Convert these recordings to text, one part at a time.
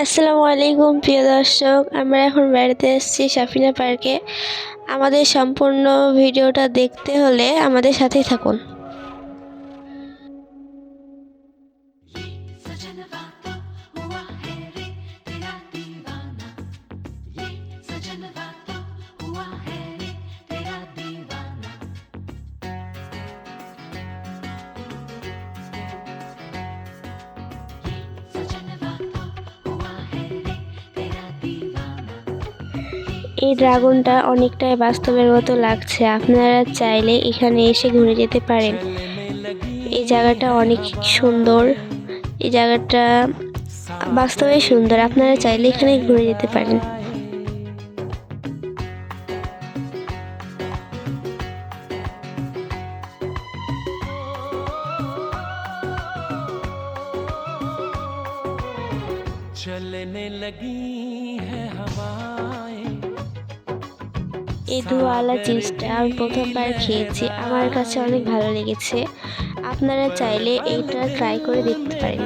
আসসালামু আলাইকুম প্রিয় দর্শক আমরা এখন বেড়াতে এসেছি সাফিনা পার্কে আমাদের সম্পূর্ণ ভিডিওটা দেখতে হলে আমাদের সাথেই থাকুন सजन वातो हुआ है এই ড্রাগনটা অনেকটাই বাস্তবের মতো লাগছে আপনারা চাইলে এখানে এসে ঘুরে যেতে পারেন এই জায়গাটা অনেক সুন্দর এই জায়গাটা বাস্তবে সুন্দর আপনারা চাইলে এখানে ঘুরে যেতে পারেন चलने लगी है हवाएं এই চিজটা আমি প্রথমবার খেয়েছি। আমার কাছে অনেক ভালো লেগেছে। আপনারা চাইলে এইটা ট্রাই করে দেখতে পারেন।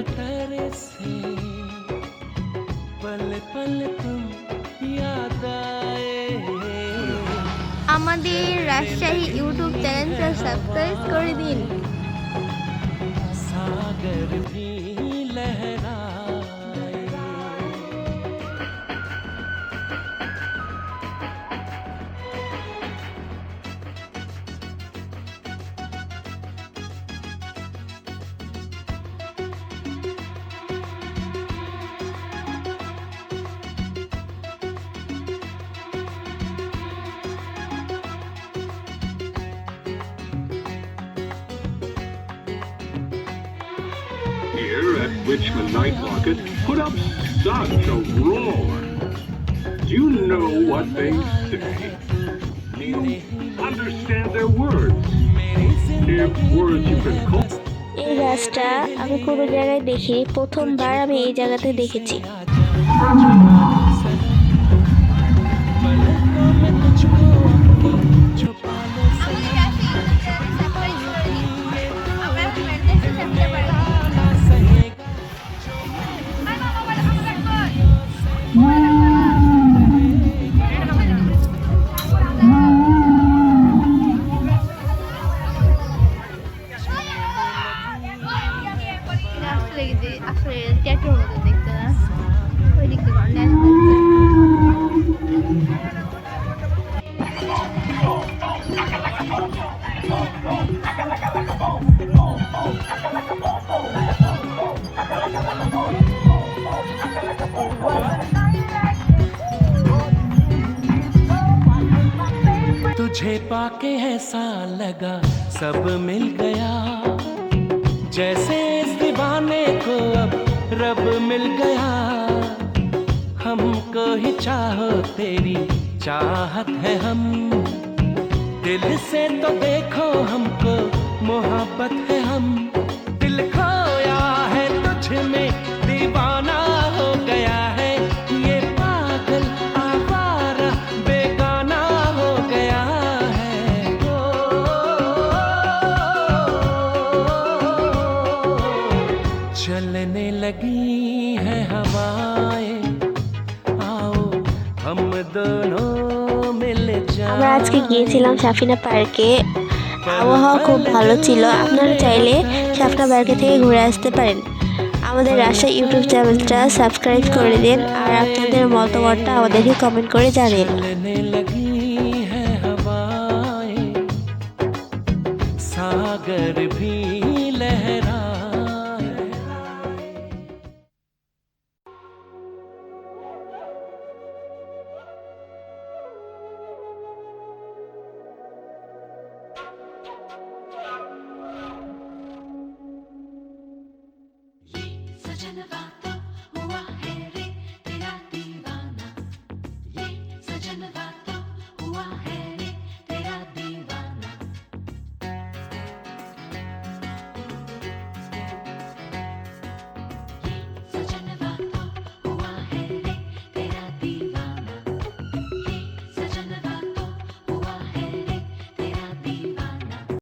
আমাদের রাজশাহী ইউটিউব চ্যানেলটা সাবস্ক্রাইব করে দিন। সাগর here at Richmond Night Market put up such a roar. Do you know what they say? Do you understand their words? If words you can call. এই গাছটা আমি কোনো জায়গায় দেখি প্রথমবার আমি এই জায়গাতে দেখেছি तुझे पाके ऐसा लगा, सब मिल गया। जैसे इस दीवाने को अब रब मिल गया। हमको ही चाहो तेरी चाहत है हम। दिल से तो देखो हमको मोहब्बत है हम। আমরা আজকে जाएं গিয়েছিলাম সাফিনা পার্কে আবহাওয়া খুব ভালো ছিল আপনারা চাইলে সাফিনা পার্কে থেকে ঘুরে আসতে পারেন আমাদের রাজশাহী ইউটিউব চ্যানেলটা সাবস্ক্রাইব করে দিন আর আপনাদের মতামতটা আমাদেরকে কমেন্ট করে জানিন चलने लगी है हवाएं सागर भी